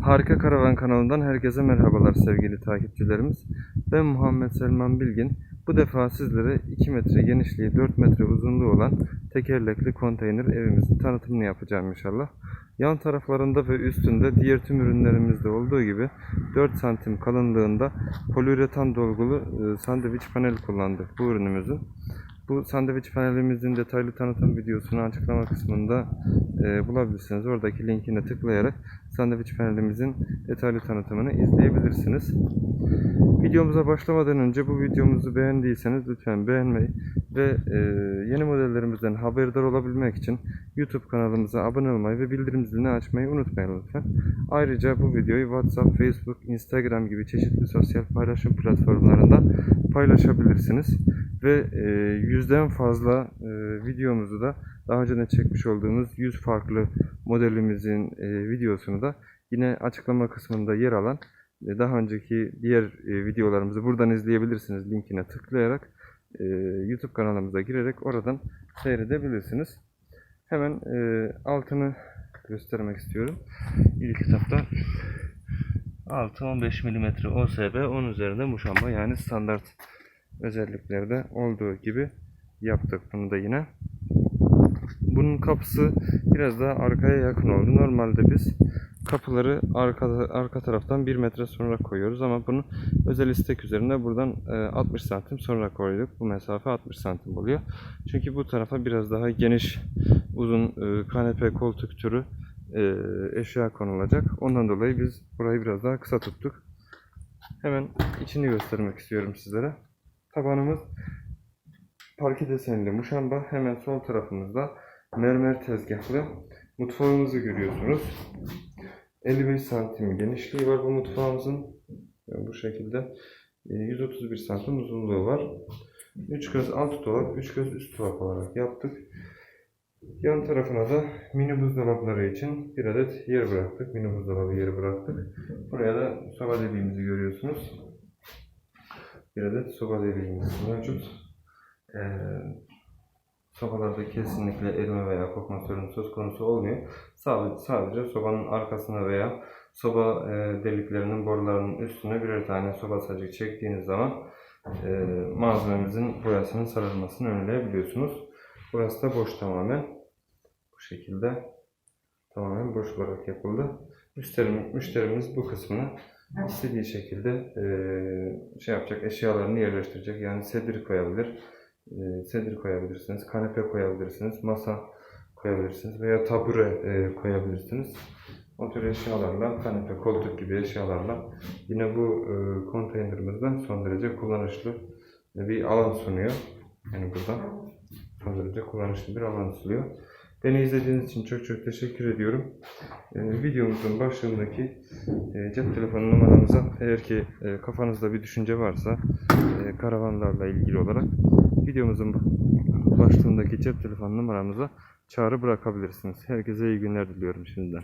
Harika Karavan kanalından herkese merhabalar sevgili takipçilerimiz. Ben Muhammed Selman Bilgin. Bu defa sizlere 2 metre genişliği 4 metre uzunluğu olan tekerlekli konteyner evimizin tanıtımını yapacağım inşallah. Yan taraflarında ve üstünde diğer tüm ürünlerimizde olduğu gibi 4 santim kalınlığında poliüretan dolgulu e, sandviç panel kullandık bu ürünümüzün. Bu sandviç panelimizin detaylı tanıtım videosunu açıklama kısmında e, bulabilirsiniz. Oradaki linkine tıklayarak sandviç panelimizin detaylı tanıtımını izleyebilirsiniz. Videomuza başlamadan önce bu videomuzu beğendiyseniz lütfen beğenmeyi ve e, yeni modellerimizden haberdar olabilmek için YouTube kanalımıza abone olmayı ve bildirim zilini açmayı unutmayın lütfen. Ayrıca bu videoyu WhatsApp, Facebook, Instagram gibi çeşitli sosyal paylaşım platformlarında paylaşabilirsiniz. Ve e, yüzden fazla e, videomuzu da daha önce çekmiş olduğumuz 100 farklı modelimizin e, videosunu da yine açıklama kısmında yer alan daha önceki diğer videolarımızı buradan izleyebilirsiniz linkine tıklayarak YouTube kanalımıza girerek oradan seyredebilirsiniz. Hemen altını göstermek istiyorum. İlk etapta 6-15 mm OSB 10 üzerinde muşamba yani standart özelliklerde olduğu gibi yaptık bunu da yine. Bunun kapısı biraz daha arkaya yakın oldu. Normalde biz kapıları arka, arka taraftan 1 metre sonra koyuyoruz ama bunu özel istek üzerine buradan e, 60 santim sonra koyduk. Bu mesafe 60 santim oluyor. Çünkü bu tarafa biraz daha geniş uzun e, kanepe koltuk türü e, eşya konulacak. Ondan dolayı biz burayı biraz daha kısa tuttuk. Hemen içini göstermek istiyorum sizlere. Tabanımız parke desenli muşamba. Hemen sol tarafımızda mermer tezgahlı mutfağımızı görüyorsunuz. 55 santim genişliği var bu mutfağımızın. Bu şekilde e, 131 santim uzunluğu var. 3 göz alt dolap, 3 göz üst dolap olarak yaptık. Yan tarafına da mini buzdolapları için bir adet yer bıraktık. Mini buzdolabı yeri bıraktık. Buraya da soba deliğimizi görüyorsunuz. Bir adet soba deliğimiz mevcut. Ee, sobalarda kesinlikle erime veya kokma sorunu söz konusu olmuyor. Sadece, sadece sobanın arkasına veya soba e, deliklerinin borularının üstüne birer tane soba sacı çektiğiniz zaman e, malzememizin boyasının sarılmasını önleyebiliyorsunuz. Burası da boş tamamen. Bu şekilde tamamen boş olarak yapıldı. Müşterimiz, müşterimiz bu kısmını istediği şekilde e, şey yapacak, eşyalarını yerleştirecek. Yani sedir koyabilir, e, sedir koyabilirsiniz, kanepe koyabilirsiniz, masa koyabilirsiniz veya tabure e, koyabilirsiniz. O tür eşyalarla, kanepe, koltuk gibi eşyalarla yine bu konteynerimizden son derece kullanışlı bir alan sunuyor. Yani burada son derece kullanışlı bir alan sunuyor. Beni izlediğiniz için çok çok teşekkür ediyorum. Ee, videomuzun başlığındaki e, cep telefonu numaramıza eğer ki e, kafanızda bir düşünce varsa e, karavanlarla ilgili olarak videomuzun başlığındaki cep telefonu numaramıza çağrı bırakabilirsiniz. Herkese iyi günler diliyorum şimdiden.